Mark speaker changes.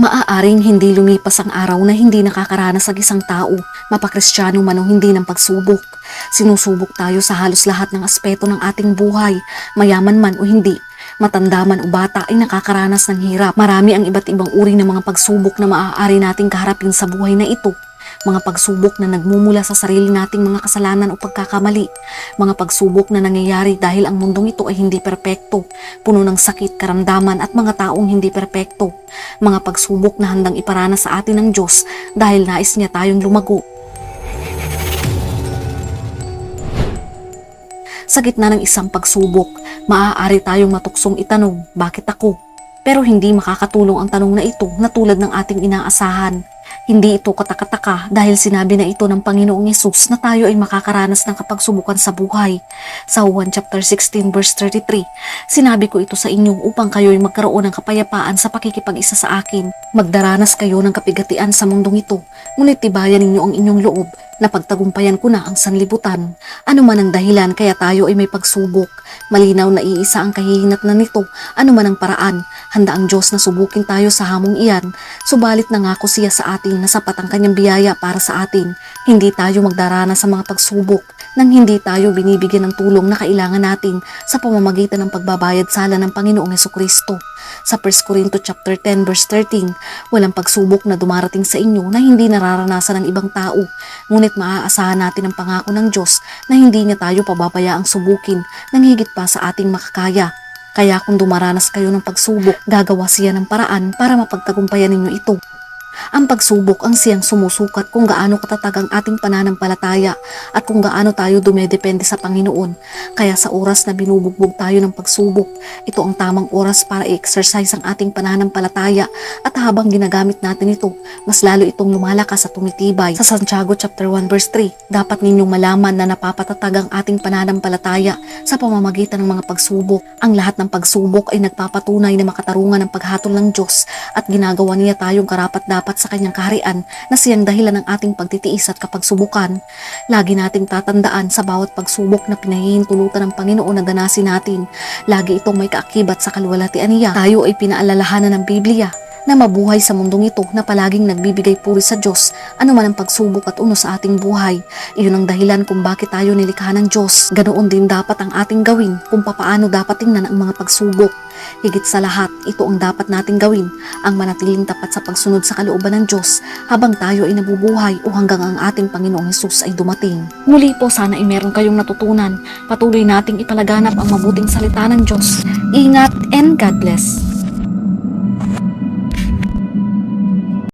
Speaker 1: Maaaring hindi lumipas ang araw na hindi nakakaranas ang isang tao, mapakristyano man o hindi ng pagsubok. Sinusubok tayo sa halos lahat ng aspeto ng ating buhay, mayaman man o hindi. Matanda man o bata ay nakakaranas ng hirap. Marami ang iba't ibang uri ng mga pagsubok na maaari nating kaharapin sa buhay na ito. Mga pagsubok na nagmumula sa sarili nating mga kasalanan o pagkakamali. Mga pagsubok na nangyayari dahil ang mundong ito ay hindi perpekto, puno ng sakit, karamdaman at mga taong hindi perpekto. Mga pagsubok na handang iparana sa atin ng Diyos dahil nais niya tayong lumago. Sa gitna ng isang pagsubok, maaari tayong matuksong itanong, bakit ako? Pero hindi makakatulong ang tanong na ito na tulad ng ating inaasahan. Hindi ito katakataka dahil sinabi na ito ng Panginoong Yesus na tayo ay makakaranas ng kapagsubukan sa buhay. Sa Juan chapter 16 verse 33, sinabi ko ito sa inyo upang kayo ay magkaroon ng kapayapaan sa pakikipag-isa sa akin. Magdaranas kayo ng kapigatian sa mundong ito, ngunit tibayan ninyo ang inyong loob na pagtagumpayan ko na ang sanlibutan. Ano man ang dahilan kaya tayo ay may pagsubok. Malinaw na iisa ang kahihinatnan nito, ano man ang paraan. Handa ang Diyos na subukin tayo sa hamong iyan. Subalit nangako siya sa atin na sapat ang kanyang biyaya para sa atin. Hindi tayo magdarana sa mga pagsubok nang hindi tayo binibigyan ng tulong na kailangan natin sa pamamagitan ng pagbabayad sala ng Panginoong Heso Kristo. Sa 1 Corinto chapter 10 verse 13, walang pagsubok na dumarating sa inyo na hindi nararanasan ng ibang tao, ngunit maaasahan natin ang pangako ng Diyos na hindi niya tayo pababayaang subukin nang higit pa sa ating makakaya. Kaya kung dumaranas kayo ng pagsubok, gagawa siya ng paraan para mapagtagumpayan ninyo ito. Ang pagsubok ang siyang sumusukat kung gaano katatag ang ating pananampalataya at kung gaano tayo dumedepende sa Panginoon. Kaya sa oras na binubugbog tayo ng pagsubok, ito ang tamang oras para i-exercise ang ating pananampalataya at habang ginagamit natin ito, mas lalo itong lumalakas at tumitibay. Sa Santiago chapter 1 verse 3, dapat ninyong malaman na napapatatag ang ating pananampalataya sa pamamagitan ng mga pagsubok. Ang lahat ng pagsubok ay nagpapatunay na makatarungan ng paghatol ng Diyos at ginagawa niya tayong karapat dapat sa kanyang kaharian na siyang dahilan ng ating pagtitiis at kapagsubukan. Lagi nating tatandaan sa bawat pagsubok na pinahihintulutan ng Panginoon na ganasin natin. Lagi itong may kaakibat sa kalwalatian niya. Tayo ay pinaalalahanan ng Biblia na mabuhay sa mundong ito na palaging nagbibigay puri sa Diyos ano man ang pagsubok at uno sa ating buhay. Iyon ang dahilan kung bakit tayo nilikha ng Diyos. Ganoon din dapat ang ating gawin kung papaano dapat tingnan ang mga pagsubok. Higit sa lahat, ito ang dapat nating gawin, ang manatiling tapat sa pagsunod sa kalooban ng Diyos habang tayo ay nabubuhay o hanggang ang ating Panginoong Hesus ay dumating. Muli po sana ay meron kayong natutunan. Patuloy nating ipalaganap ang mabuting salita ng Diyos. Ingat and God bless.